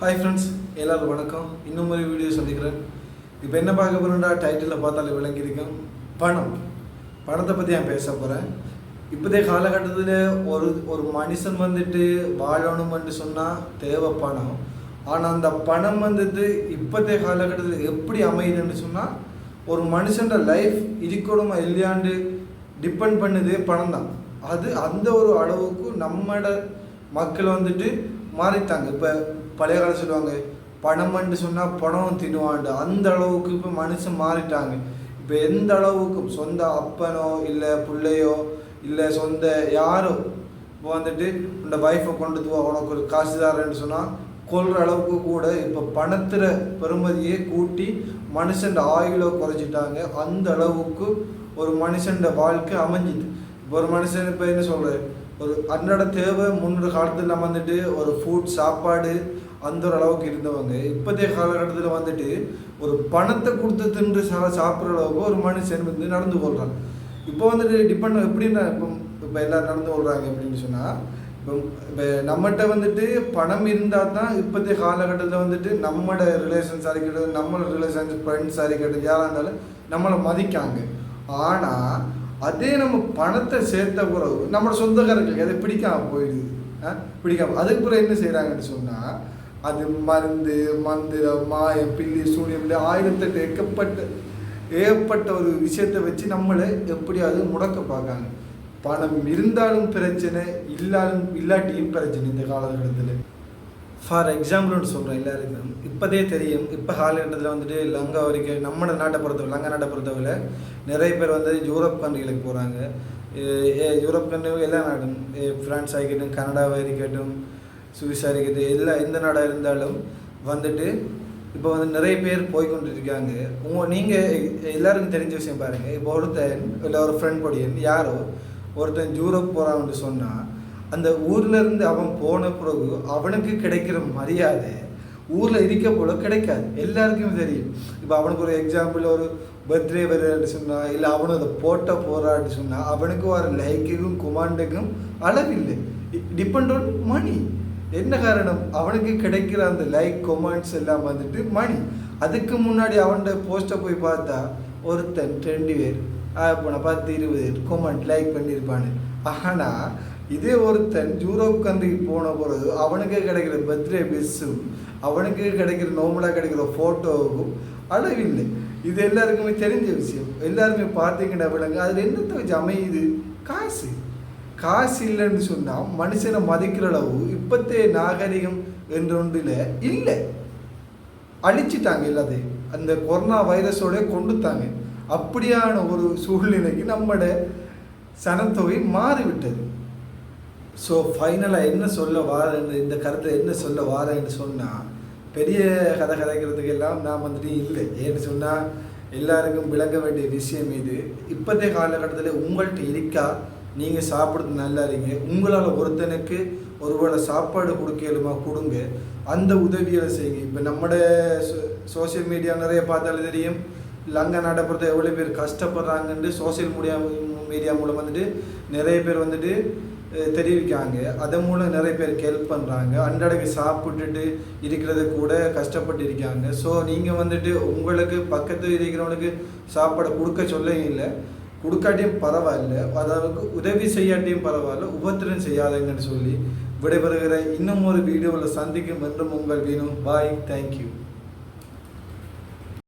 Hi friends எல்லாரும் வணக்கம். இன்னும் ஒரு வீடியோ சந்திக்கிறேன். இப்போ என்ன பார்க்க போகிறேன்டா டைட்டிலில் பார்த்தாலே விளங்கியிருக்கேன் பணம். பணத்தை பற்றி நான் பேச போகிறேன் இப்போதைய காலகட்டத்தில் ஒரு ஒரு மனுஷன் வந்துட்டு வாழணும்னு சொன்னால் தேவை பணம். ஆனால் அந்த பணம் வந்துட்டு இப்போதே காலகட்டத்தில் எப்படி அமையுதுன்னு சொன்னால் ஒரு மனுஷன்ற லைஃப் இருக்கணுமா இல்லையாண்டு டிபெண்ட் பண்ணுதே பணம் தான். அது அந்த ஒரு அளவுக்கு நம்மட மக்கள் வந்துட்டு மாறிட்டாங்க. இப்போ பழைய காலம் சொல்லுவாங்க பணம்னு சொன்னால் பணம் தின்னுவாண்டு அந்த அளவுக்கு இப்போ மனுஷன் மாறிட்டாங்க. இப்போ எந்த அளவுக்கு சொந்த அப்பனோ இல்லை பிள்ளையோ இல்லை சொந்த யாரோ இப்போ வந்துட்டு உன்னோட ஒய்ஃபை கொண்டு உனக்கு ஒரு காசு தரேன்னு சொன்னால் கொள்கிற அளவுக்கு கூட இப்போ பணத்தில் பெருமதியை கூட்டி மனுஷன் ஆயுளை குறைச்சிட்டாங்க. அந்த அளவுக்கு ஒரு மனுஷன் வாழ்க்கை அமைஞ்சிது. இப்போ ஒரு மனுஷன் இப்போ என்ன சொல்கிறாரு ஒரு அன்றாட தேவை முன்னொரு காலத்தில் நம்ம வந்துட்டு ஒரு ஃபுட் சாப்பாடு அந்த ஒரு அளவுக்கு இருந்தவங்க. இப்போதைய காலகட்டத்தில் வந்துட்டு ஒரு பணத்தை கொடுத்து தின்று சா சாப்பிட்ற அளவுக்கு ஒரு மனுஷன் வந்து நடந்து கொள்கிறான் இப்போ வந்துட்டு டிபெண்ட் எப்படின்னா இப்போ இப்போ எல்லோரும் நடந்து கொள்கிறாங்க அப்படின்னு சொன்னால் இப்போ இப்போ நம்மகிட்ட வந்துட்டு பணம் இருந்தால் தான் இப்போதைய காலகட்டத்தில் வந்துட்டு நம்மளோட ரிலேஷன்ஸாக இருக்கட்டும் நம்மளோட ரிலேஷன்ஸ் ஃப்ரெண்ட்ஸாக இருக்கட்டும் யாராக இருந்தாலும் நம்மளை மதிக்காங்க. ஆனால் அதே நம்ம பணத்தை சேர்த்த பிறகு நம்மளோட சொந்தக்காரர்களுக்கு அதை பிடிக்காம போயிடுது. ஆ பிடிக்காம அதுக்கு பிறகு என்ன செய்கிறாங்கன்னு சொன்னால் அது மருந்து மந்திரம் மாயம் பில்லி சூனியம் இப்படி ஆயிரத்தெட்டு ஏக்கப்பட்ட ஏகப்பட்ட ஒரு விஷயத்தை வச்சு நம்மளை எப்படியாவது முடக்க பார்க்காங்க. பணம் இருந்தாலும் பிரச்சனை இல்லாலும் இல்லாட்டியும் பிரச்சனை இந்த காலகட்டத்தில். ஃபார் எக்ஸாம்பிள்னு சொல்கிறேன் எல்லாருக்கும். இப்போதே தெரியும். இப்போ காலகட்டத்தில் வந்துட்டு லங்கா வரைக்கும் நம்ம நாட்டை பொறுத்தவரை லங்கா நாட்டை பொறுத்தவரை நிறைய பேர் வந்து யூரோப் கண்ட்ரிகளுக்கு போகிறாங்க யூரோப் கண்ட்ரி எல்லா நாடும். ஃப்ரான்ஸ் ஆகிக்கட்டும் கனடாவாக இருக்கட்டும் சுவிஸாக எல்லாம் எல்லா எந்த நாடாக இருந்தாலும் வந்துட்டு இப்போ வந்து நிறைய பேர் போய்கொண்டிருக்காங்க. இருக்காங்க உங்கள் நீங்கள் எல்லாருக்கும் தெரிஞ்ச விஷயம் பாருங்கள் இப்போ ஒருத்தன் இல்லை ஒரு ஃப்ரெண்ட் பொடியன் யாரோ ஒருத்தன் யூரோப் போகிறான்னு சொன்னால் அந்த ஊர்லேருந்து அவன் போன பிறகு அவனுக்கு கிடைக்கிற மரியாதை ஊரில் இருக்க போல கிடைக்காது. எல்லாருக்கும் தெரியும். இப்போ அவனுக்கு ஒரு எக்ஸாம்பிள் ஒரு பர்த்டே வருதுன்னு சொன்னால் இல்லை அவனும் அதை போட்ட போகிறான்னு சொன்னால் அவனுக்கு வர லைக்குக்கும் குமாண்டுக்கும் அளவில்லை டிபெண்ட் ஆன் மணி என்ன காரணம்? அவனுக்கு கிடைக்கிற அந்த லைக் கொமெண்ட்ஸ் எல்லாம் வந்துட்டு மணி அதுக்கு முன்னாடி அவன்கிட்ட போஸ்ட்டை போய் பார்த்தா ஒருத்தன் ரெண்டு பேர் போன பத்து இருபது கொமெண்ட் லைக் பண்ணியிருப்பானு ஆனால் இதே ஒருத்தன் யூரோப் கண்ட்ரிக்கு போன பிறகு அவனுக்கு கிடைக்கிற பர்த்டே பெஸ்ஸும் அவனுக்கு கிடைக்கிற நார்மலாக கிடைக்கிற ஃபோட்டோவுக்கும் அளவில்லை. இது எல்லாருக்குமே தெரிஞ்ச விஷயம். எல்லாருமே பார்த்தீங்கன்னா விளங்க அதில் என்னத்தை வச்சு அமையுது? காசு. காசு இல்லைன்னு சொன்னால் மனுஷனை மதிக்கிற அளவு இப்பத்தே நாகரிகம் என்ற ஒன்றில் இல்லை. அழிச்சிட்டாங்க எல்லாத்தையும். அந்த கொரோனா வைரஸோட கொண்டுத்தாங்க அப்படியான ஒரு சூழ்நிலைக்கு நம்மளோட சனத்தொகை மாறிவிட்டது. ஸோ ஃபைனலாக என்ன சொல்ல வாரேன்னு இந்த கருத்தை என்ன சொல்ல வாரேன்னு சொன்னால் பெரிய கதை கதைக்கிறதுக்கு எல்லாம் நான் வந்துட்டு இல்லை. ஏன்னு சொன்னால் எல்லாருக்கும் விளங்க வேண்டிய விஷயம் இது. இப்போதைய காலகட்டத்தில் உங்கள்கிட்ட இருக்கா? நீங்கள் சாப்பிட்றது நல்லா இருங்க உங்களால் ஒருத்தனுக்கு ஒருவேளை சாப்பாடு கொடுக்கலுமா கொடுங்க. அந்த உதவியை செய்யுங்க. இப்போ நம்மட சோசியல் மீடியா நிறைய பார்த்தாலும் தெரியும். லங்கா நாட்டை எவ்வளோ பேர் கஷ்டப்படுறாங்கன்ட்டு சோசியல் மீடியா மீடியா மூலம் வந்துட்டு நிறைய பேர் வந்துட்டு தெரிவிக்காங்க அதன் மூலம் நிறைய பேருக்கு ஹெல்ப் பண்ணுறாங்க அன்றாடைக்கு சாப்பிட்டுட்டு இருக்கிறத கூட கஷ்டப்பட்டு இருக்காங்க. ஸோ நீங்கள் வந்துட்டு உங்களுக்கு பக்கத்தில் இருக்கிறவனுக்கு சாப்பாடு கொடுக்க சொல்ல இல்லை. கொடுக்காட்டியும் பரவாயில்ல அதாவது உதவி செய்யாட்டியும் பரவாயில்ல உபத்திரம் செய்யாதங்கன்னு சொல்லி விடைபெறுகிற இன்னும் ஒரு வீடியோவில் சந்திக்கும் என்றும் உங்கள் வீணும் பாய் தேங்க்யூ